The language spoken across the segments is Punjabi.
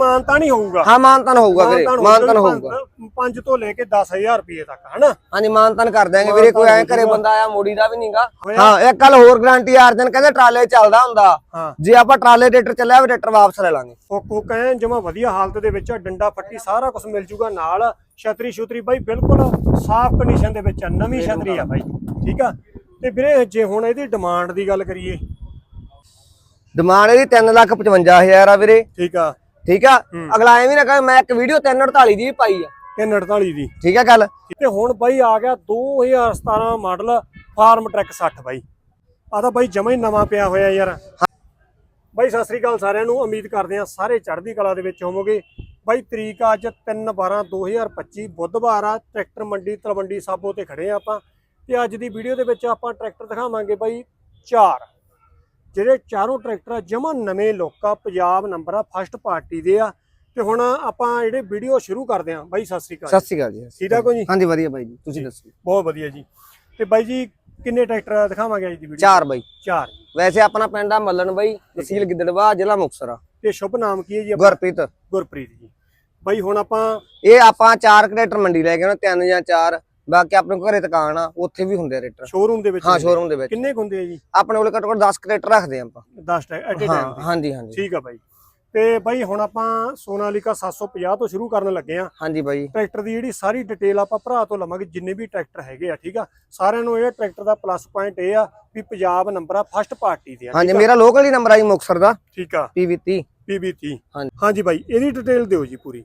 ਮਾਨਤਾ ਨਹੀਂ ਹੋਊਗਾ। ਹਾਂ ਮਾਨਤਨ ਹੋਊਗਾ ਵੀਰੇ ਮਾਨਤਨ ਹੋਊਗਾ। 5 ਤੋਂ ਲੈ ਕੇ 10000 ਰੁਪਏ ਤੱਕ ਹਨਾ? ਹਾਂਜੀ ਮਾਨਤਨ ਕਰ ਦਿਆਂਗੇ ਵੀਰੇ ਕੋਈ ਐ ਘਰੇ ਬੰਦਾ ਆਇਆ ਮੋੜੀ ਦਾ ਵੀ ਨਹੀਂਗਾ। ਹਾਂ ਇੱਕ ਗੱਲ ਹੋਰ ਗਾਰੰਟੀ ਅਰਜਨ ਕਹਿੰਦੇ ਟਰਾਲੇ ਚੱਲਦਾ ਹੁੰਦਾ। ਜੇ ਆਪਾਂ ਟਰਾਲੇ ਟਰੈਕਟਰ ਚੱਲਿਆ ਵੀ ਟਰੈਕਟਰ ਵਾਪਸ ਲੈ ਲਾਂਗੇ। ਉਹ ਕੋ ਕਹੇ ਜਮਾ ਵਧੀਆ ਹਾਲਤ ਦੇ ਵਿੱਚ ਡੰਡਾ ਫੱਟੀ ਸਾਰਾ ਕੁਝ ਮਿਲ ਜੂਗਾ ਨਾਲ। ਛਤਰੀ ਛੁਤਰੀ ਬਾਈ ਬਿਲਕੁਲ ਸਾਫ਼ ਕੰਡੀਸ਼ਨ ਦੇ ਵਿੱਚ ਆ ਨਵੀਂ ਛਤਰੀ ਆ ਬਾਈ ਠੀਕ ਆ? ਤੇ ਵੀਰੇ ਜੇ ਹੁਣ ਇਹਦੀ ਡਿਮਾਂਡ ਦੀ ਗੱਲ ਕਰੀਏ। ਡਿਮਾਂਡ ਇਹਦੀ 355000 ਆ ਵੀਰੇ। ਠੀਕ ਆ। ਠੀਕ ਆ? ਅਗਲਾ ਐਵੇਂ ਨਾ ਕਹੇ ਮੈਂ ਇੱਕ ਵੀਡੀਓ 348 ਦੀ ਵੀ ਪਾਈ ਆ। 348 ਦੀ। ਠੀਕ ਆ ਗੱਲ? ਤੇ ਹੁਣ ਬਾਈ ਆ ਗਿਆ 2017 ਮਾਡਲ ਫਾਰਮ ਟਰੈਕ 60 ਬਾਈ। ਆ ਤਾਂ ਬਾਈ ਜਮਾ ਹੀ ਨਵਾਂ ਪਿਆ ਹੋਇਆ ਯਾਰ। ਬਾਈ ਸਤਿ ਸ੍ਰੀ ਅਕਾਲ ਸਾਰਿਆਂ ਨੂੰ ਉਮੀਦ ਕਰਦੇ ਆ ਸਾਰੇ ਚੜ੍ਹਦੀ ਕਲਾ ਦੇ ਵਿੱਚ ਹੋਵੋਗੇ। ਬਾਈ ਤਰੀਕ ਅੱਜ 3/12/2025 ਬੁੱਧਵਾਰ ਆ ਟਰੈਕਟਰ ਮੰਡੀ ਤਲਵੰਡੀ ਸਾਬੋ ਤੇ ਖੜੇ ਆ ਆਪਾਂ। ਤੇ ਅੱਜ ਦੀ ਵੀਡੀਓ ਦੇ ਵਿੱਚ ਆਪਾਂ ਟਰੈਕਟਰ ਦਿਖਾਵਾਂਗੇ ਬਾਈ ਚਾਰ। ਜਿਹੜੇ ਚਾਰੋਂ ਟਰੈਕਟਰ ਆ ਜਮਾ ਨਵੇਂ ਲੋਕਾ ਪੰਜਾਬ ਨੰਬਰ ਆ ਫਸਟ ਪਾਰਟੀ ਦੇ ਆ। ਤੇ ਹੁਣ ਆਪਾਂ ਜਿਹੜੇ ਵੀਡੀਓ ਸ਼ੁਰੂ ਕਰਦੇ ਆ ਬਾਈ ਸਤਿ ਸ੍ਰੀ ਅਕਾਲ ਸਤਿ ਸ਼੍ਰੀ ਅਕਾਲ ਜੀ। ਠੀਕ ਠਾਕ ਹੋ ਜੀ? ਹਾਂਜੀ ਵਧੀਆ ਬਾਈ ਜੀ। ਤੁਸੀਂ ਦੱਸੋ। ਬਹੁਤ ਵਧੀਆ ਜੀ। ਤੇ ਬਾਈ ਜੀ ਕਿੰਨੇ ਟਰੈਕਟਰ ਦਿਖਾਵਾਂਗੇ ਅੱਜ ਦੀ ਵੀਡੀਓ ਚਾਰ ਬਾਈ। ਚਾਰ। ਵੈਸੇ ਆਪਣਾ ਪਿੰਡ ਆ ਮੱਲਣ ਬਾਈ ਤਹਿਸੀਲ ਗਿੱਦੜਵਾ ਜ਼ਿਲ੍ਹਾ ਮੁਕਤਸਰ ਆ। ਤੇ ਸ਼ੁਭ ਨਾਮ ਕੀ ਹੈ ਜੀ ਆਪਣਾ? ਗੁਰਪ੍ਰੀਤ। ਗੁਰਪ੍ਰੀਤ ਜੀ। ਬਾਈ ਹੁਣ ਆਪਾਂ ਇਹ ਆਪਾਂ ਚਾਰ ਕ੍ਰੇਟਰ ਮੰਡੀ ਲੈ ਕੇ ਆਉਣਾ ਤਿੰਨ ਜਾਂ ਚਾਰ। ਬਾਕੀ ਆਪਣੇ ਕੋਲ ਘਰੇ ਦੁਕਾਨ ਆ ਉੱਥੇ ਵੀ ਹੁੰਦੇ ਆ ਰੇਟਰ ਸ਼ੋਰੂਮ ਦੇ ਵਿੱਚ ਹਾਂ ਸ਼ੋਰੂਮ ਦੇ ਵਿੱਚ। ਕਿੰਨੇ ਕੁ ਹੁੰਦੇ ਆ ਜੀ? ਆਪਣੇ ਕੋਲ ਘੱਟੋ ਘੱਟ 10 ਕ੍ਰੇਟਰ ਰੱਖਦੇ ਆ ਆਪਾਂ। 10 ਐਟ ਹਾਂ ਟਾਈਮ ਹਾਂਜੀ ਹਾਂਜੀ। ਠੀਕ ਆ ਬਾਈ। ਤੇ ਬਾਈ ਹੁਣ ਆਪਾਂ ਸੋਨਾਲੀਕਾ 750 ਤੋਂ ਸ਼ੁਰੂ ਕਰਨ ਲੱਗੇ ਆ। ਹਾਂਜੀ ਬਾਈ। ਟਰੈਕਟਰ ਦੀ ਜਿਹੜੀ ਸਾਰੀ ਡਿਟੇਲ ਆਪਾਂ ਭਰਾ ਤੋਂ ਲਵਾਂਗੇ ਜਿੰਨੇ ਵੀ ਟਰੈਕਟਰ ਹੈਗੇ ਆ ਠੀਕ ਆ? ਸਾਰਿਆਂ ਨੂੰ ਇਹ ਟਰੈਕਟਰ ਦਾ ਪਲੱਸ ਪੁਆਇੰਟ ਇਹ ਆ ਵੀ ਪੰਜਾਬ ਨੰਬਰ ਆ ਫਸਟ ਪਾਰਟੀ ਦੇ ਆ ਹਾਂਜੀ ਮੇਰਾ ਲੋਕਲ ਹੀ ਨੰਬਰ ਆ ਜੀ ਮੁਕਤਸਰ ਦਾ। ਠੀਕ ਆ। PV30 PB30 ਹਾਂਜੀ। ਹਾਂਜੀ ਬਾਈ ਇਹਦੀ ਡਿਟੇਲ ਦਿਓ ਜੀ ਪੂਰੀ।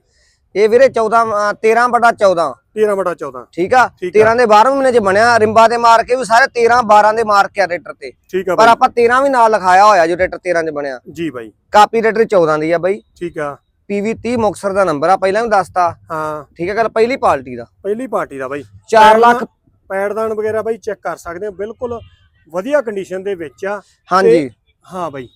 ਇਹ ਵੀਰੇ 14 ਅ, 13 ਬਟਾ 14 13 ਬਟਾ 14 ਠੀਕ ਆ? ਠੀਕ ਆ। 13 ਦੇ 12 ਮਹੀਨੇ ਚ ਬਣਿਆ ਰਿੰਬਾ ਤੇ ਮਾਰ ਕੇ ਵੀ ਸਾਰੇ 13 12 ਦੇ ਮਾਰ ਕੇ ਆ ਰੇਟਰ ਤੇ। ਠੀਕ ਆ ਪਰ ਆਪਾਂ 13 ਵੀ ਨਾਲ ਲਿਖਾਇਆ ਹੋਇਆ ਜੋ ਰੇਟਰ 13 ਚ ਬਣਿਆ। ਜੀ ਬਾਈ। ਕਾਪੀ ਰੇਟਰ 14 ਦੀ ਆ ਬਾਈ। ਠੀਕ ਆ। PV30 ਮੁਕਤਸਰ ਦਾ ਨੰਬਰ ਆ ਪਹਿਲਾਂ ਵੀ ਦੱਸਤਾ। ਹਾਂ। ਠੀਕ ਆ ਗੱਲ ਪਹਿਲੀ ਪਾਰਟੀ ਦਾ। ਪਹਿਲੀ ਪਾਰਟੀ ਦਾ ਬਾਈ। 4 ਲੱਖ ਪੈੜਦਾਨ ਵਗੈਰਾ ਬਾਈ ਚੈੱਕ ਕਰ ਸਕਦੇ ਹੋ ਬਿਲਕੁਲ ਵਧੀਆ ਕੰਡੀਸ਼ਨ ਦੇ ਵਿੱਚ ਆ। ਹਾਂਜੀ। ਹਾਂ ਬਾਈ।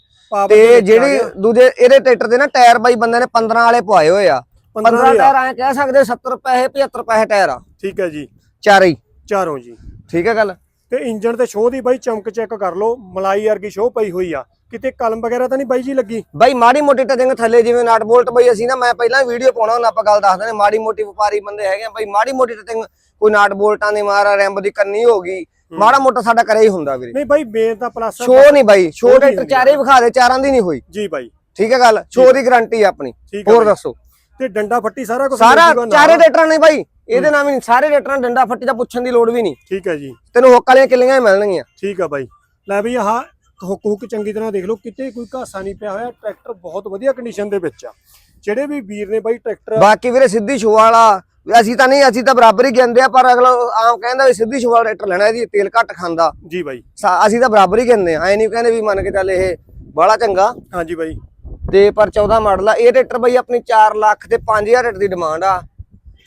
ਤੇ ਆ ਜਿਹੜੀ। ਦੂਜੇ ਇਹਦੇ ਟਰੈਕਟਰ ਦੇ ਨਾ ਟਾਇਰ ਬਾਈ ਬੰਦੇ ਨੇ 15 ਵਾਲੇ ਪਵਾਏ ਹੋਏ ਆ। 15 15 ਟਾਇਰ ਐ ਕਹਿ ਸਕਦੇ 70 ਪੈਸੇ 75 ਪੈਸੇ ਟਾਇਰ ਆ। ਠੀਕ ਹੈ ਜੀ। ਚਾਰੇ ਹੀ। ਚਾਰੋਂ ਜੀ। ਠੀਕ ਹੈ ਗੱਲ? ਤੇ ਇੰਜਨ ਤੇ ਸ਼ੋਅ ਦੀ ਬਾਈ ਚਮਕ ਚੈੱਕ ਕਰ ਲਓ। ਮਲਾਈ ਵਰਗੀ ਸ਼ੋਅ ਪਈ ਹੋਈ ਆ। ਕਿਤੇ ਕਲਮ ਵਗੈਰਾ ਤਾਂ ਨਹੀਂ ਬਾਈ ਜੀ ਲੱਗੀ? ਬਾਈ ਮਾੜੀ ਮੋਟੀ ਟਿੰਗ ਥੱਲੇ ਜਿਵੇਂ ਨਟ ਬੋਲਟ ਬਈ ਅਸੀਂ ਨਾ ਮੈਂ ਪਹਿਲਾਂ ਵੀਡੀਓ ਪਾਉਣਾ ਹੁੰਦਾ ਆਪਾਂ ਗੱਲ ਦੱਸਦੇ ਨੇ ਮਾੜੀ ਮੋਟੀ ਵਪਾਰੀ ਬੰਦੇ ਹੈਗੇ ਆ। ਬਾਈ ਮਾੜੀ ਮੋਟੀ ਟਿੰਗ ਕੋਈ ਨਟ ਬੋਲਟਾਂ ਦੀ ਮਾਰਾ ਰੈਂਬ ਦੀ ਕੰਨੀ ਹੋ ਗਈ। ਮਾੜਾ ਮੋਟਾ ਸਾਡਾ ਕਰਿਆ ਹੀ ਹੁੰਦਾ ਵੀਰੇ। ਨਹੀਂ ਬਾਈ ਮੇਨ ਤਾਂ ਪਲੱਸ ਸ਼ੋ ਨਹੀਂ ਬਾਈ ਸ਼ੋ ਨਹੀਂ ਟਰੈਕਟਰ। ਚਾਰੇ ਵਿਖਾ ਦੇ ਚਾਰਾਂ ਦੀ ਨਹੀਂ ਹੋਈ। ਜੀ ਬਾਈ। ਠੀਕ ਹੈ ਗੱਲ? ਸ਼ੋ ਦੀ ਗਾਰੰਟੀ ਆਪਣੀ। ਹੋਰ। ਦੱਸੋ? ਤੇ ਡੰਡਾ ਫੱਟੀ ਸਾਰਾ ਕੁਝ ਸਾਰਾ ਚਾਰੇ ਰੇਟਰਾਂ ਨੇ ਬਾਈ ਇਹਦੇ ਵੀ ਨਹੀਂ, ਸਾਰੇ ਰੇਟਰਾਂ ਡੰਡਾ ਫੱਟੀ ਦਾ ਪੁੱਛਣ ਦੀ ਲੋੜ ਵੀ ਨਹੀਂ। ਠੀਕ ਹੈ ਜੀ। ਤੈਨੂੰ ਹੁੱਕ ਵਾਲੀਆਂ ਕਿੱਲੀਆਂ ਹੀ ਮਿਲਣਗੀਆਂ। ਠੀਕ ਆ ਬਾਈ। ਲੈ ਬਈ ਆਹ ਹੁੱਕ ਹੁੱਕ ਚੰਗੀ ਤਰ੍ਹਾਂ ਦੇਖ ਲਓ ਕਿਤੇ ਕੋਈ ਘਾਸਾ ਨਹੀਂ ਪਿਆ ਹੋਇਆ ਟਰੈਕਟਰ ਬਹੁਤ ਵਧੀਆ ਕੰਡੀਸ਼ਨ ਦੇ ਵਿੱਚ ਆ। ਜਿਹੜੇ ਵੀ ਵੀਰ ਨੇ ਬਾਈ ਟਰੈਕਟਰ ਬਾਕੀ ਵੀਰੇ ਸਿੱਧੀ ਸ਼ੋ ਵਾਲਾ ਅਸੀਂ ਤਾਂ ਨਹੀਂ ਅਸੀਂ ਤਾਂ ਬਰਾਬਰ ਹੀ ਕਹਿੰਦੇ ਆ ਪਰ ਅਗਲਾ ਆਮ ਕਹਿੰਦਾ ਵੀ ਸਿੱਧੀ ਸ਼ੋ ਵਾਲਾ ਟਰੈਕਟਰ ਲੈਣਾ ਇਹਦੀ ਤੇਲ ਘੱਟ ਖਾਂਦਾ। ਜੀ ਬਾਈ। ਅਸੀਂ ਤਾਂ ਬਰਾਬਰ ਹੀ ਕਹਿੰਦੇ ਆ ਐ ਨਹੀਂ ਕਹਿੰਦੇ ਵੀ ਮੰਨ ਕੇ ਚੱਲ ਇਹ ਬੜਾ ਚੰਗਾ। ਹਾਂਜੀ ਬਾਈ। ਤੇ ਪਰ 14 ਮਾਡਲ ਆ ਇਹ ਟਰੈਕਟਰ ਬਈ ਆਪਣੀ 4 ਲੱਖ ਤੇ 5000 ਰੇਟ ਦੀ ਡਿਮਾਂਡ ਆ।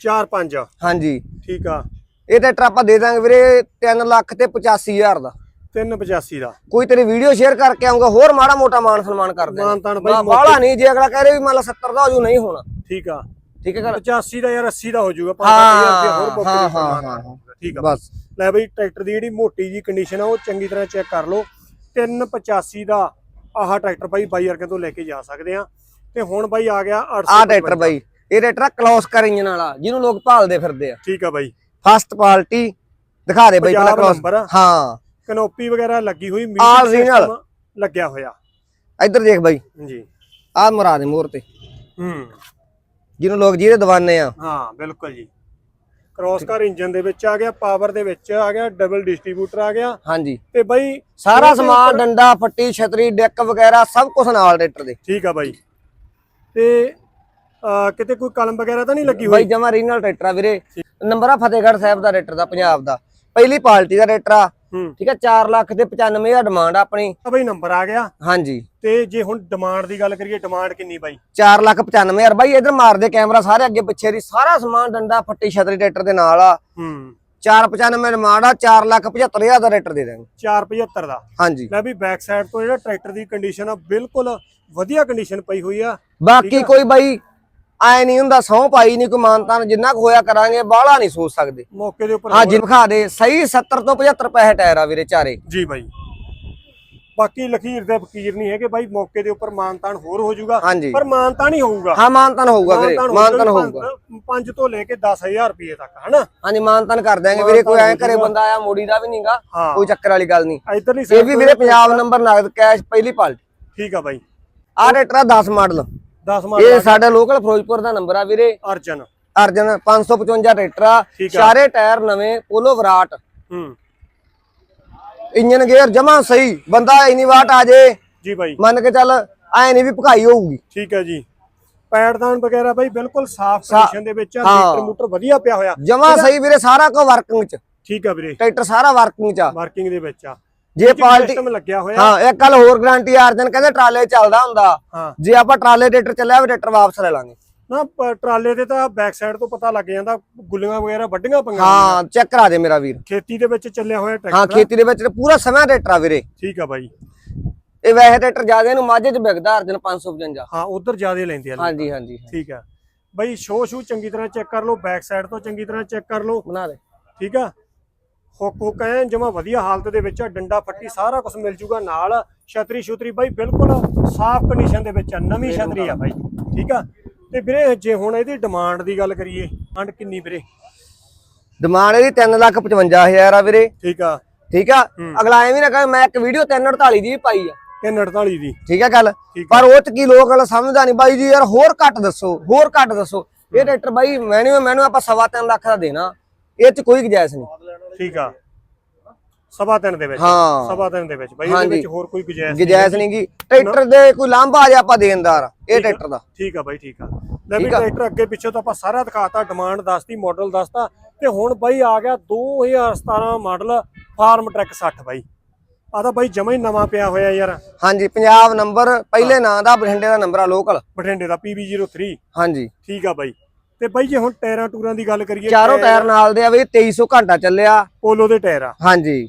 4 5 ਹਾਂਜੀ। ਠੀਕ ਆ। ਇਹ ਟਰੈਕਟਰ ਆਪਾਂ ਦੇ ਦਾਂਗੇ ਵੀਰੇ 3 ਲੱਖ ਤੇ 85000 ਦਾ। 385 ਦਾ। ਕੋਈ ਤੇਰੀ ਵੀਡੀਓ ਸ਼ੇਅਰ ਕਰਕੇ ਆਉਂਗਾ ਹੋਰ ਮਾੜਾ ਮੋਟਾ ਮਾਨ ਸਨਮਾਨ ਕਰ ਦੇ ਮਾਨ ਤਾਨ ਬਾਈ ਬਾਹਲਾ ਨਹੀਂ ਜੇ ਅਗਲਾ ਕਹੇ ਵੀ ਮੰਨ ਲਾ 70 ਦਾ ਹੋ ਜੂ ਨਹੀਂ ਹੋਣਾ। ਠੀਕ ਆ। ਠੀਕ ਹੈ ਗੱਲ 85 ਦਾ ਯਾਰ 80 ਦਾ ਹੋ ਜਾਊਗਾ ਹਾਂ, ਹੋਰ ਮੌਕੇ ਹਾਂ, ਤੇ ਹਾਂ, ਸਨਮਾਨ ਕਰ। ਠੀਕ ਆ। ਬਸ। ਲੈ ਬਈ ਟਰੈਕਟਰ ਦੀ ਜਿਹੜੀ ਮੋਟੀ ਜੀ ਕੰਡੀਸ਼ਨ ਆ ਉਹ ਚੰਗੀ ਤਰ੍ਹਾਂ ਚੈੱਕ ਕਰ ਲਓ। 385 ਦਾ ਆਹ ਟਰੈਕਟਰ ਬਾਈ ਬਾਈ ਵਰਗੇ ਤੋਂ ਲੈ ਕੇ ਜਾ ਸਕਦੇ ਆ। ਤੇ ਹੁਣ ਬਾਈ ਆ ਗਿਆ 800 ਆਹ ਟਰੈਕਟਰ ਬਾਈ ਇਹ ਟਰੈਕਟਰ ਕਲੋਸ ਕਰ ਇੰਜਨ ਵਾਲਾ ਜਿਹਨੂੰ ਲੋਕ ਭਾਲਦੇ ਫਿਰਦੇ ਆ। ਠੀਕ ਆ ਬਾਈ। ਫਸਟ ਕੁਆਲਿਟੀ ਦਿਖਾ ਦੇ ਬਾਈ ਪਹਿਲਾਂ ਕਲੋਸ। ਹਾਂ। ਕਨੋਪੀ ਵਗੈਰਾ ਲੱਗੀ ਹੋਈ system ਲੱਗਿਆ ਹੋਇਆ। ਇੱਧਰ ਦੇਖ ਬਾਈ। ਜੀ। ਆਹ ਮਰਾ ਦੇ ਮੋਰ ਤੇ। ਹੂੰ। ਜਿਹਨੂੰ ਲੋਕ ਜਿਹਦੇ ਦਵਾਨੇ ਆ। ਹਾਂ ਬਿਲਕੁਲ ਜੀ। ਕ੍ਰੋਸ ਕਾਰ ਇੰਜਨ ਦੇ ਵਿੱਚ ਆ ਗਿਆ ਪਾਵਰ ਦੇ ਵਿੱਚ ਆ ਗਿਆ ਡਬਲ ਡਿਸਟ੍ਰੀਬਿਊਟਰ ਆ ਗਿਆ। ਹਾਂਜੀ। ਤੇ ਬਾਈ ਸਾਰਾ ਸਮਾਨ ਡੰਡਾ ਫੱਟੀ ਛਤਰੀ ਡੈਕ ਵਗੈਰਾ ਸਭ ਕੁਝ ਨਾਲ ਟਰੈਕਟਰ ਦੇ। ਠੀਕ ਆ ਬਾਈ। ਤੇ ਕਿਤੇ ਕੋਈ ਕਲਮ ਵਗੈਰਾ ਤਾਂ ਨਹੀਂ ਲੱਗੀ ਬਾਈ ਹੋਈ ਜਮਾ ਰੀਨਲ ਟਰੈਕਟਰ ਆ ਵੀਰੇ। ਨੰਬਰ ਆ ਫਤਿਹਗੜ੍ਹ ਸਾਹਿਬ ਦਾ ਟਰੈਕਟਰ ਦਾ ਪੰਜਾਬ ਦਾ। ਪਹਿਲੀ ਪਾਰਟੀ ਦਾ ਟਰੈਕਟਰ ਆ। ਠੀਕ ਹੈ 4 ਲੱਖ ਤੇ 95000 ਡਿਮਾਂਡ ਆਪਣੀ। ਆ ਬਾਈ ਨੰਬਰ ਆ ਗਿਆ। ਹਾਂਜੀ। ਤੇ ਜੇ ਹੁਣ ਡਿਮਾਂਡ ਦੀ ਗੱਲ ਕਰੀਏ ਡਿਮਾਂਡ ਕਿੰਨੀ ਬਾਈ? 4 ਲੱਖ 95000 ਬਾਈ ਇਧਰ ਮਾਰਦੇ ਕੈਮਰਾ ਸਾਰੇ ਅੱਗੇ ਪਿੱਛੇ ਦੀ। ਸਾਰਾ ਸਮਾਨ ਡੰਡਾ ਫੱਟੀ ਛਤਰੀ ਟਰੈਕਟਰ ਦੇ ਨਾਲ ਆ। ਹੂੰ। 495 ਡਿਮਾਂਡ ਆ 4 ਲੱਖ 75000 ਦਾ ਟਰੈਕਟਰ ਦੇ ਦਾਂਗੇ 475 ਦਾ। ਹਾਂਜੀ। ਲੈ ਵੀ ਬੈਕ ਸਾਈਡ ਤੋਂ ਜਿਹੜਾ ਟਰੈਕਟਰ ਦੀ ਕੰਡੀਸ਼ਨ ਆ ਬਿਲਕੁਲ ਵਧੀਆ ਕੰਡੀਸ਼ਨ ਪਈ ਹੋਈ ਆ। ਬਾਕੀ ਕੋਈ ਬਾਈ ਆਏ ਨਹੀਂ ਹੁੰਦਾ ਸਹੁੰ ਪਾਈ ਨਹੀਂ ਕੋਈ ਮਾਨਤਾਨ ਜਿੰਨਾ ਕੁ ਹੋਇਆ ਕਰਾਂਗੇ ਬਾਹਲਾ ਨਹੀਂ ਸੋਚ ਸਕਦੇ। ਮੌਕੇ ਦੇ ਉੱਪਰ ਹਾਂ ਜੀ ਵਿਖਾ ਦੇ ਸਹੀ 70 ਤੋਂ 75 ਪੈਸੇ ਟਾਇਰ ਆ ਵੀਰੇ ਚਾਰੇ। ਜੀ ਬਾਈ। ਬਾਕੀ ਲਖੀਰ ਦੇ ਫਕੀਰ ਨਹੀਂ ਹੈਗੇ ਬਾਈ ਮੌਕੇ ਦੇ ਉੱਪਰ ਮਾਨਤਾਨ ਹੋਰ ਹੋ ਜਾਊਗਾ। ਪਰ ਮਾਨਤਾਨ ਹੀ ਹੋਊਗਾ। ਹਾਂ ਮਾਨਤਨ ਹੋਊਗਾ ਵੀਰੇ ਮਾਨਤਨ ਹੋਊਗਾ 5 ਤੋਂ ਲੈ ਕੇ 10000 ਰੁਪਏ ਤੱਕ ਹਨਾ? ਹਾਂਜੀ ਮਾਨਤਨ ਕਰ ਦਿਆਂਗੇ ਵੀਰੇ ਕੋਈ ਐ ਘਰੇ ਬੰਦਾ ਆਇਆ ਮੋੜੀ ਦਾ ਵੀ ਨਹੀਂਗਾ ਕੋਈ ਚੱਕਰ ਵਾਲੀ ਗੱਲ ਨਹੀਂ। ਇਹ ਵੀ ਵੀਰੇ ਪੰਜਾਬ ਨੰਬਰ ਨਗਦ ਕੈਸ਼ ਪਹਿਲੀ ਪਾਲਟੀ ਠੀਕ ਆ ਬਾਈ। ਆਹ ਟਰੈਕਟਰ ਆ 10 ਮਾਡਲ। 10 ਇਹ ਸਾਡਾ ਲੋਕਲ ਫਿਰੋਜ਼ਪੁਰ ਦਾ ਨੰਬਰ ਆ ਵੀਰੇ। ਅਰਜਨ। ਅਰਜਨ 555 ਟਰੈਕਟਰ ਆ। ਸਾਰੇ ਟਾਇਰ ਨਵੇਂ ਪੋਲੋ ਵਿਰਾਟ। ਹੂੰ। ਇੰਜਨ ਗੇਅਰ ਜਮਾ ਸਹੀ ਬੰਦਾ ਇੰਨੀ ਵਾਟ ਆ ਜੇ। ਜੀ ਬਾਈ। ਮੰਨ ਕੇ ਚੱਲ ਐ ਨਹੀਂ ਵੀ ਭਕਾਈ ਹੋਊਗੀ। ਠੀਕ ਹੈ ਜੀ। ਪੈਡਦਾਨ ਵਗੈਰਾ ਬਾਈ ਬਿਲਕੁਲ ਸਾਫ਼ ਕੰਡੀਸ਼ਨ ਦੇ ਵਿੱਚ ਆ। ਮੀਟਰ ਮੂਟਰ ਵਧੀਆ ਪਿਆ ਹੋਇਆ। ਜਮਾ ਸਹੀ ਵੀਰੇ ਸਾਰਾ ਕੁ ਵਰਕਿੰਗ ਚ। ਠੀਕ ਆ ਵੀਰੇ। ਟਰੈਕਟਰ ਸਾਰਾ ਵਰਕਿੰਗ ਚ ਆ। ਮਾਰਕਿੰਗ ਦੇ ਵਿੱਚ ਆ। ਜੇ ਪਾਲਟੀ ਸਿਸਟਮ ਲੱਗਿਆ ਹੋਇਆ। ਹਾਂ ਇੱਕ ਗੱਲ ਹੋਰ ਗਾਰੰਟੀ ਅਰਜਨ ਕਹਿੰਦੇ ਟਰਾਲੇ ਚੱਲਦਾ ਹੁੰਦਾ। ਹਾਂ। ਜੇ ਆਪਾਂ ਟਰਾਲੇ ਟਰੈਕਟਰ ਚੱਲਿਆ ਵੀ ਟਰੈਕਟਰ ਵਾਪਸ ਲੈ ਲਾਂਗੇ। ਨਾ ਟਰਾਲੇ ਤੇ ਤਾਂ ਬੈਕ ਸਾਈਡ ਤੋਂ ਪਤਾ ਲੱਗ ਜਾਂਦਾ ਗੁੱਲੀਆਂ ਵਗੈਰਾ ਵੱਡੀਆਂ ਪੰਗਾਂ ਹਾਂ ਚੈੱਕ ਕਰਾ ਦੇ ਮੇਰਾ ਵੀਰ। ਖੇਤੀ ਦੇ ਵਿੱਚ ਚੱਲਿਆ ਹੋਇਆ ਹਾਂ ਟਰੈਕਟਰ ਖੇਤੀ ਦੇ ਵਿੱਚ ਪੂਰਾ ਸਮਾਂ ਟਰੈਕਟਰ ਆ ਵੀਰੇ। ਠੀਕ ਆ ਬਾਈ। ਇਹ ਵੈਸੇ ਟਰੈਕਟਰ ਜ਼ਿਆਦਾ ਇਹਨੂੰ ਮਾਝੇ ਚ ਵਿਕਦਾ ਅਰਜਨ 555 ਹਾਂ ਉਧਰ ਜ਼ਿਆਦਾ ਲੈਂਦੇ ਆ। ਹਾਂਜੀ ਹਾਂਜੀ ਠੀਕ ਆ। ਬਾਈ ਸ਼ੋ ਸ਼ੂ ਚੰਗੀ ਤਰ੍ਹਾਂ ਚੈੱਕ ਕਰ ਲਓ ਬੈਕ ਸਾਈਡ ਤੋਂ ਚੰਗੀ ਤਰ੍ਹਾਂ ਚੈੱਕ ਕਰ ਲਓ। ਬਣਾ ਦੇ। ਠੀਕ ਆ? ਹੁੱਕ ਹੁੱਕ ਐ ਜਮਾ ਵਧੀਆ ਹਾਲਤ ਦੇ ਵਿੱਚ ਆ ਡੰਡਾ ਫੱਟੀ ਸਾਰਾ ਕੁਝ ਮਿਲ ਜੂਗਾ ਨਾਲ। ਛਤਰੀ ਛੁਤਰੀ ਬਾਈ ਬਿਲਕੁਲ ਸਾਫ਼ ਕੰਡੀਸ਼ਨ ਦੇ ਵਿੱਚ ਆ ਨਵੀਂ ਛਤਰੀ ਆ ਬਾਈ ਠੀਕ ਆ? ਤੇ ਵੀਰੇ ਜੇ ਹੁਣ ਇਹਦੀ ਡਿਮਾਂਡ ਦੀ ਗੱਲ ਕਰੀਏ ਡਿਮਾਂਡ ਕਿੰਨੀ ਵੀਰੇ? ਡਿਮਾਂਡ ਇਹਦੀ 355000 ਆ ਵੀਰੇ। ਠੀਕ ਆ। ਠੀਕ ਆ? ਅਗਲਾ ਐਵੇਂ ਨਾ ਕਹੇ ਮੈਂ ਇੱਕ ਵੀਡੀਓ 348 ਦੀ ਵੀ ਪਾਈ ਆ। 348 ਦੀ। ਠੀਕ ਆ ਗੱਲ? ਪਰ ਉਹ ਚ ਕੀ ਲੋਕ ਗੱਲ ਸਮਝਦਾ ਨਹੀਂ? ਬਾਈ ਜੀ ਯਾਰ ਹੋਰ ਘੱਟ ਦੱਸੋ ਹੋਰ ਘੱਟ ਦੱਸੋ। ਇਹ ਟਰੈਕਟਰ ਬਾਈ ਮੈਨੂੰ ਮੈਨੂੰ ਆਪਾਂ ਸਵਾ ਤਿੰਨ ਲੱਖ ਦਾ ਦੇਣਾ। ਇਹ ਚ ਕੋਈ ਗੁੰਜਾਇਸ਼ ਨਹੀਂ। ਠੀਕ ਆ। ਸਵਾ ਤਿੰਨ ਦੇ ਵਿੱਚ। ਹਾਂ। ਸਵਾ ਤਿੰਨ ਦੇ ਵਿੱਚ। ਬਾਈ ਇਹਦੇ ਵਿੱਚ ਹੋਰ ਕੋਈ ਗੁਜਾਇਸ਼ ਨਹੀਂ ਗੁੰਜਾਇਸ਼ ਨਹੀਂ ਗੀ ਟਰੈਕਟਰ ਦੇ ਕੋਈ ਲਾਂਭਾ ਆ ਜਾ ਆਪਾਂ ਦੇਣਦਾਰ ਇਹ ਟਰੈਕਟਰ ਦਾ। ਠੀਕ ਆ ਬਾਈ ਠੀਕ ਆ। ਲੈ ਵੀ ਟਰੈਕਟਰ ਅੱਗੇ ਪਿੱਛੇ ਤਾਂ ਆਪਾਂ ਸਾਰਾ ਦਿਖਾਤਾ ਡਿਮਾਂਡ ਦੱਸਤੀ ਮਾਡਲ ਦੱਸਤਾ। ਤੇ ਹੁਣ ਬਾਈ ਆ ਗਿਆ 2017 ਮਾਡਲ ਫਾਰਮ ਟਰੈਕ 60 ਬਾਈ। ਆ ਤਾਂ ਬਾਈ ਜਮਾ ਹੀ ਨਵਾਂ ਪਿਆ ਹੋਇਆ ਯਾਰ। ਹਾਂਜੀ ਪੰਜਾਬ ਨੰਬਰ ਪਹਿਲੇ ਨਾਂ ਦਾ ਬਠਿੰਡੇ ਦਾ ਨੰਬਰ ਆ ਲੋਕਲ ਬਠਿੰਡੇ ਦਾ PB03 ਹਾਂਜੀ। ਠੀਕ ਆ ਬਾਈ। ਤੇ ਬਾਈ ਜੇ ਹੁਣ ਟਾਇਰਾਂ ਟੂਰਾਂ ਦੀ ਗੱਲ ਕਰੀਏ ਚਾਰੋਂ ਟਾਇਰ ਨਾਲ ਦੇ ਆ ਵੀ 2300 ਘੰਟਾ ਚੱਲਿਆ। ਪੋਲੋ ਦੇ ਟਾਇਰ ਆ। ਹਾਂਜੀ।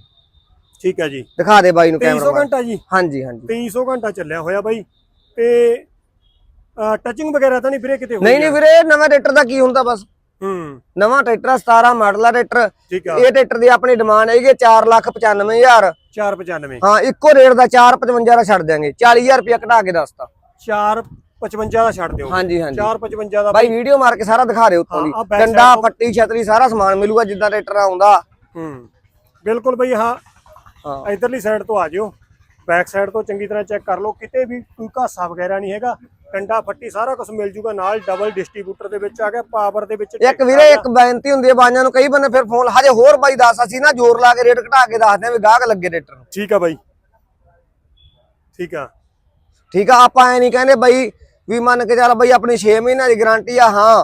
ਠੀਕ ਆ ਜੀ। ਦਿਖਾ ਦੇ ਬਾਈ ਨੂੰ 2300 ਕੈਮਰਾ ਘੰਟਾ ਜੀ। ਹਾਂਜੀ ਹਾਂਜੀ। 2300 ਘੰਟਾ ਚੱਲਿਆ ਹੋਇਆ ਬਾਈ। ਤੇ ਟੱਚਿੰਗ ਵਗੈਰਾ ਤਾਂ ਨਹੀਂ ਵੀਰੇ ਕਿਤੇ ਹੋਈ ਨਹੀਂ ਨਹੀਂ ਵੀਰੇ ਨਵਾਂ ਟਰੈਕਟਰ ਦਾ ਕੀ ਹੁੰਦਾ ਬਸ? ਹੂੰ। ਨਵਾਂ ਟਰੈਕਟਰ ਆ, 17 ਮਾਡਲ ਆ ਟਰੈਕਟਰ। ਇਹ ਟਰੈਕਟਰ ਦੀ ਆਪਣੀ ਡਿਮਾਂਡ ਹੈਗੀ 495000 495 ਹਾਂ ਇੱਕੋ ਰੇਟ ਦਾ 455 ਦਾ ਛੱਡ ਦਿਆਂਗੇ। 40000 ਰੁਪਇਆ ਘਟਾ ਕੇ ਦੱਸਤਾ। 455 ਦਾ ਛੱਡ ਦਿਓ। ਹਾਂਜੀ ਹਾਂਜੀ। 455 ਦਾ ਬਾਈ ਵੀਡੀਓ ਮਾਰ ਕੇ ਸਾਰਾ ਦਿਖਾ ਦਿਓ ਉੱਤੋਂ ਦੀ। ਡੰਡਾ ਫੱਟੀ ਛਤਰੀ ਸਾਰਾ ਸਮਾਨ ਮਿਲੂਗਾ ਜਿੱਦਾਂ ਟਰੈਕਟਰ ਆਉਂਦਾ। ਹੂੰ। ਬਿਲਕੁਲ ਬਈ ਹਾਂ। ਹਾਂ। ਇਧਰਲੀ ਸਾਈਡ ਤੋਂ ਆ ਜਿਓ। ਬੈਕ ਸਾਈਡ ਤੋਂ ਚੰਗੀ ਤਰ੍ਹਾਂ ਚੈੱਕ ਕਰ ਲਓ। ਕਿਤੇ ਵੀ ਕੋਈ ਘਾਸਾ ਵਗੈਰਾ ਨਹੀਂ ਹੈਗਾ। ਕੰਡਾ ਫੱਟੀ ਸਾਰਾ ਕੁਝ ਮਿਲ ਜੂਗਾ ਨਾਲ। ਡਬਲ ਡਿਸਟ੍ਰੀਬਿਊਟਰ ਦੇ ਵਿੱਚ ਆ ਗਿਆ ਪਾਵਰ ਦੇ ਵਿੱਚ ਇੱਕ ਵੀਰੇ ਇੱਕ ਬੇਨਤੀ ਹੁੰਦੀ ਹੈ ਬਾਈਆਂ ਨੂੰ। ਕਈ ਬੰਦੇ ਫਿਰ ਫੋਨ ਹਜੇ ਹੋਰ ਬਾਈ ਦੱਸ ਅਸੀਂ ਨਾ ਜ਼ੋਰ ਲਾ ਕੇ ਰੇਟ ਘਟਾ ਕੇ ਦੱਸਦੇ ਆ ਵੀ ਗਾਹਕ ਲੱਗੇ ਟਰੈਕਟਰ ਨੂੰ। ਠੀਕ ਆ ਬਾਈ। ਠੀਕ ਆ। ਠੀਕ ਆ ਆਪਾਂ ਐ ਨਹੀਂ ਕਹਿੰਦੇ ਬਾਈ ਵੀ ਮੰਨ ਕੇ ਚੱਲ ਬਾਈ ਆਪਣੀ 6 ਮਹੀਨਿਆਂ ਦੀ ਗਾਰੰਟੀ ਆ ਹਾਂ।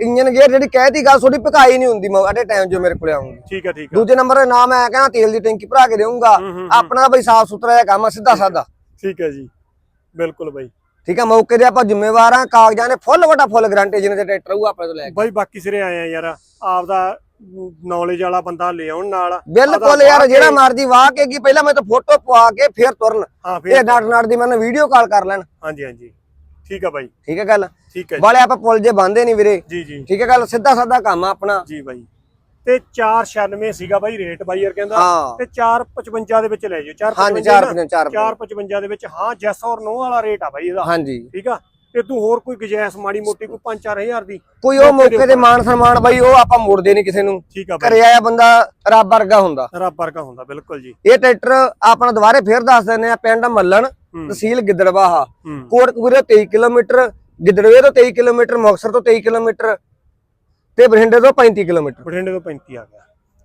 ਇੰਜਨ ਗੇਅਰ ਜਿਹੜੀ ਕਹਿਤੀ ਗੱਲ ਥੋੜੀ ਭਕਾਈ ਨਹੀਂ ਹੁੰਦੀ ਮੈਂ ਅਟੇ ਟਾਈਮ ਜੋ ਮੇਰੇ ਕੋਲੇ ਆਉਂਗੀ। ਠੀਕ ਆ ਠੀਕ ਆ। ਦੂਜੇ ਨੰਬਰ ਨਾ ਮੈਂ ਕਹਿੰਦਾ ਤੇਲ ਦੀ ਟੈਂਕੀ ਭਰਾ ਕੇ ਦੇਵਾਂਗਾ ਹੂੰ, ਹੂੰ, ਆਪਣਾ ਬਈ ਸਾਫ਼ ਸੁਥਰਾ ਜਿਹਾ ਕੰਮ ਸਿੱਧਾ ਸਾਦਾ। ਠੀਕ ਹੈ ਜੀ। ਬਿਲਕੁਲ ਬਾਈ। ਠੀਕ ਆ ਮੌਕੇ ਤੇ ਆਪਾਂ ਜ਼ਿੰਮੇਵਾਰ ਆ ਕਾਗਜ਼ਾਂ ਦੇ ਫੁੱਲ ਵਟਾ ਫੁੱਲ ਗਾਰੰਟੀ ਜਿਹਨੇ ਤੇ ਟਰੈਕਟਰ ਹੋਊ ਆਪਣੇ ਤੋਂ ਲੈ ਕੇ। ਬਾਈ ਬਾਕੀ ਸਿਰੇ ਆਏ ਆ ਯਾਰ ਆਪਦਾ ਨੌਲੇਜ ਵਾਲਾ ਬੰਦਾ ਲਿਆਉਣ ਨਾਲ। ਬਿਲਕੁਲ ਯਾਰ ਜਿਹੜਾ ਮਰਜ਼ੀ ਵਾਹ ਕੇ ਕੀ ਪਹਿਲਾਂ ਮੈਂ ਤਾਂ ਫੋਟੋ ਪਵਾ ਕੇ ਫਿਰ ਤੁਰਨ। ਹਾਂ ਇਹ ਨਟ ਨਟ ਦੀ ਮੈਨੂੰ ਵੀਡੀਓ ਕਾਲ ਕਰ ਲੈਣ। ਹਾਂਜੀ ਹਾਂਜੀ। ਠੀਕ ਆ ਬਾਈ। ਠੀਕ ਹੈ ਗੱਲ? ਠੀਕ ਹੈ ਜੀ। ਵਾਲੇ ਆਪਾਂ ਪੁੱਲ ਜੇ ਬੰਦੇ ਨਹੀਂ ਵੀਰੇ। ਜੀ ਜੀ। ਠੀਕ ਹੈ ਗੱਲ? ਸਿੱਧਾ ਸਾਦਾ ਕੰਮ ਆ ਆਪਣਾ। ਜੀ ਬਾਈ। ਤੇ 496 ਸੀਗਾ ਬਾਈ ਰੇਟ ਬਾਈ ਯਾਰ ਕਹਿੰਦਾ। ਹਾਂ। ਤੇ 455 ਦੇ ਵਿੱਚ ਲੈ ਜਿਓ 455 ਹਾਂਜੀ 4 4 455 ਦੇ ਵਿੱਚ। ਹਾਂ ਜੈਸ ਔਰ ਨੋ ਵਾਲਾ ਰੇਟ ਆ ਬਾਈ ਇਹਦਾ। ਹਾਂਜੀ। ਠੀਕ ਆ? ਤੇ ਤੂੰ ਹੋਰ ਕੋਈ ਗੁਜਾਇਸ਼ ਮਾੜੀ ਮੋਟੀ ਕੋਈ 5-4000 ਦੀ? ਕੋਈ ਉਹ ਮੌਕੇ ਤੇ ਮਾਨ ਸਨਮਾਨ ਬਾਈ ਉਹ ਆਪਾਂ ਮੋੜਦੇ ਨਹੀਂ ਕਿਸੇ ਨੂੰ। ਠੀਕ ਆ ਬਾਈ। ਘਰੇ ਆਇਆ ਬੰਦਾ ਰੱਬ ਵਰਗਾ ਹੁੰਦਾ। ਰੱਬ ਵਰਗਾ ਹੁੰਦਾ ਬਿਲਕੁਲ ਜੀ। ਇਹ ਟਰੈਕਟਰ ਆਪਣਾ ਦੁਬਾਰੇ ਫੇਰ ਦੱਸ ਦਿੰਦੇ ਆ ਪਿੰਡ ਮੱਲਣ। ਤਹਿਸੀਲ ਗਿੱਦੜਵਾਹਾ। ਕੋਟਕਪੂਰੇ 23 ਕਿਲੋਮੀਟਰ ਗਿੱਦੜਵੇ ਤੋਂ 23 ਕਿਲੋਮੀਟਰ ਮੁਕਤਸਰ ਤੋਂ 23 ਕਿਲੋਮੀਟਰ ਤੇ ਬਠਿੰਡੇ ਤੋਂ 35 ਕਿਲੋਮੀਟਰ। ਬਠਿੰਡੇ ਤੋਂ 35 ਆ ਗਿਆ।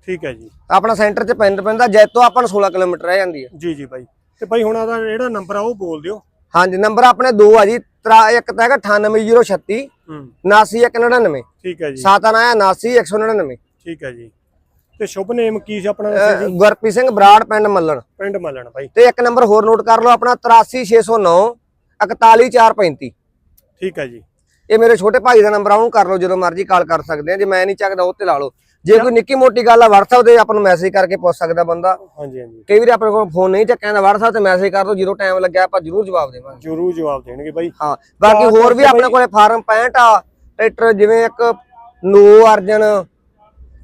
ਠੀਕ ਹੈ ਜੀ। ਆਪਣਾ ਸੈਂਟਰ 'ਚ ਪਿੰਡ ਪੈਂਦਾ ਜੈਤੋ ਆਪਾਂ ਨੂੰ 16 ਕਿਲੋਮੀਟਰ ਰਹਿ ਜਾਂਦੀ ਹੈ। ਜੀ ਜੀ ਬਾਈ। ਤੇ ਬਾਈ ਹੁਣ ਆਦਾ ਜਿਹੜਾ ਨੰਬਰ ਆ ਉਹ ਬੋਲ ਦਿਓ। ਹਾਂਜੀ ਨੰਬਰ ਆਪਣੇ ਦੋ ਆ ਜੀ। ਤਰਾ- ਇੱਕ ਤਾਂ ਹੈਗਾ 98036 ਹੂੰ। 79199 ਠੀਕ ਹੈ ਜੀ। ਸਾਤਾ ਨਾ 79199 ਠੀਕ ਹੈ ਜੀ। ਤੇ ਸ਼ੁਭ ਨੇਮ ਕੀ ਸੀ ਆਪਣਾ? ਗੁਰਪ੍ਰੀਤ ਸਿੰਘ ਬਰਾੜ ਪਿੰਡ ਮੱਲਣ। ਪਿੰਡ ਮਲਣ ਬਾਈ। ਤੇ ਇੱਕ ਨੰਬਰ ਹੋਰ ਨੋਟ ਕਰ ਲਓ ਆਪਣਾ 83609 41435 ਠੀਕ ਹੈ ਜੀ। ਇਹ ਮੇਰੇ ਛੋਟੇ ਭਾਈ ਦਾ ਨੰਬਰ ਆ ਉਹਨੂੰ ਕਰ ਲਓ ਜਦੋਂ ਮਰਜ਼ੀ ਕਾਲ ਕਰ ਸਕਦੇ ਆ। ਜੇ ਮੈਂ ਨਹੀਂ ਚੱਕਦਾ ਉਹ ਤੇ ਲਾ ਲਓ। ਜੇ ਕੋਈ ਨਿੱਕੀ ਮੋਟੀ ਗੱਲ ਆ WhatsApp ਤੇ ਆਪਾਂ ਨੂੰ ਮੈਸੇਜ ਕਰਕੇ ਪੁੱਛ ਸਕਦਾ ਬੰਦਾ। ਹਾਂਜੀ ਹਾਂਜੀ। ਕਈ ਵਾਰੀ ਆਪਣੇ ਕੋਲ ਫੋਨ ਨਹੀਂ ਚੱਕਿਆ ਜਾਂਦਾ WhatsApp ਤੇ ਮੈਸੇਜ ਕਰ ਦਿਓ ਜਦੋਂ ਟਾਈਮ ਲੱਗਿਆ ਆਪਾਂ ਜ਼ਰੂਰ ਜਵਾਬ ਦੇਵਾਂਗੇ। ਜ਼ਰੂਰ ਜਵਾਬ ਦੇਣਗੇ ਬਾਈ। ਹਾਂ ਬਾਕੀ ਹੋਰ ਵੀ ਆਪਣੇ ਕੋਲੇ ਫਾਰਮ 65 ਆ ਟਰੈਕਟਰ ਜਿਵੇਂ ਇੱਕ ਨੋ ਅਰਜਨ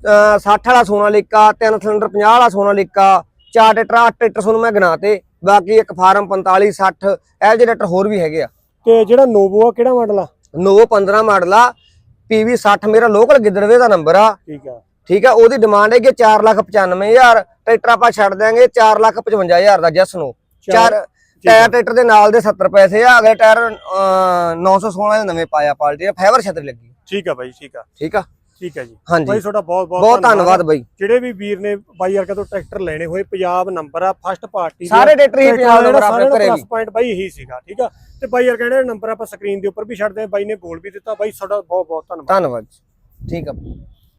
60 ਵਾਲਾ ਸੋਨਾਲੀਕਾ ਤਿੰਨ ਸਿਲੰਡਰ 50 ਵਾਲਾ ਸੋਨਾਲੀਕਾ ਚਾਰ ਟਰੈਕਟਰ ਅੱਠ ਟਰੈਕਟਰ ਤੁਹਾਨੂੰ ਮੈਂ ਗਿਣਾ ਤੇ ਬਾਕੀ ਇੱਕ ਫਾਰਮ 45 60 ਇਹ ਜਿਹੇ ਟਰੈਕਟਰ ਹੋਰ ਵੀ ਹੈਗੇ ਆ। ਤੇ ਜਿਹੜਾ ਨੋਵੋ ਆ ਕਿਹੜਾ ਮਾਡਲ ਆ? ਨੋਵੋ 15 ਮਾਡਲ ਆ PV 60 ਮੇਰਾ ਲੋਕਲ ਗਿੱਦੜਵੇ ਦਾ ਨੰਬਰ ਆ। ਠੀਕ ਆ। ਠੀਕ ਆ ਉਹਦੀ ਡਿਮਾਂਡ ਹੈਗੀ 4,95,000 ਟਰੈਕਟਰ ਆਪਾਂ ਛੱਡ ਦਿਆਂਗੇ 4,55,000 ਦਾ ਜਸ ਨੂੰ। ਚਾਰ ਟਾਇਰ ਟਰੈਕਟਰ ਦੇ ਨਾਲ ਦੇ 70 ਪੈਸੇ ਆ ਅਗਲੇ ਟਾਇਰ ਅਹ, 916 ਦੇ ਨਵੇਂ ਪਾਇਆ ਪਾਲਟੀ ਫਾਈਬਰ ਛਤਰੀ ਲੱਗੀ। ਠੀਕ ਆ ਬਾਈ ਠੀਕ ਆ। ਠੀਕ ਆ। ਠੀਕ ਹੈ ਜੀ। ਹਾਂਜੀ। ਬਾਈ ਤੁਹਾਡਾ ਬਹੁਤ ਬਹੁਤ ਧੰਨਵਾਦ। ਬਾਈ। ਜਿਹੜੇ ਵੀ ਵੀਰ ਨੇ ਬਾਈ ਯਾਰ ਤੋਂ ਟਰੈਕਟਰ ਲੈਣੇ ਹੋਏ ਪੰਜਾਬ ਨੰਬਰ ਆ ਫਸਟ ਪਾਰਟੀ ਸਾਰੇ ਟਰੈਕਟਰ ਹੀ ਪੰਜਾਬ ਨੰਬਰ ਆਪਣੇ ਘਰੇ ਵੀ। ਪੁਆਇੰਟ ਬਾਈ ਇਹੀ ਸੀਗਾ ਠੀਕ ਆ। ਤੇ ਬਾਈ ਯਾਰ ਕਹਿੰਦੇ ਨੰਬਰ ਆਪਾਂ ਸਕਰੀਨ ਦੇ ਉੱਪਰ ਵੀ ਛੱਡਦੇ ਆ ਬਾਈ ਨੇ ਬੋਲ ਵੀ ਦਿੱਤਾ ਬਾਈ ਤੁਹਾਡਾ ਬਹੁਤ ਬਹੁਤ ਧੰਨਵਾਦ। ਧੰਨਵਾਦ ਜੀ। ਠੀਕ ਆ।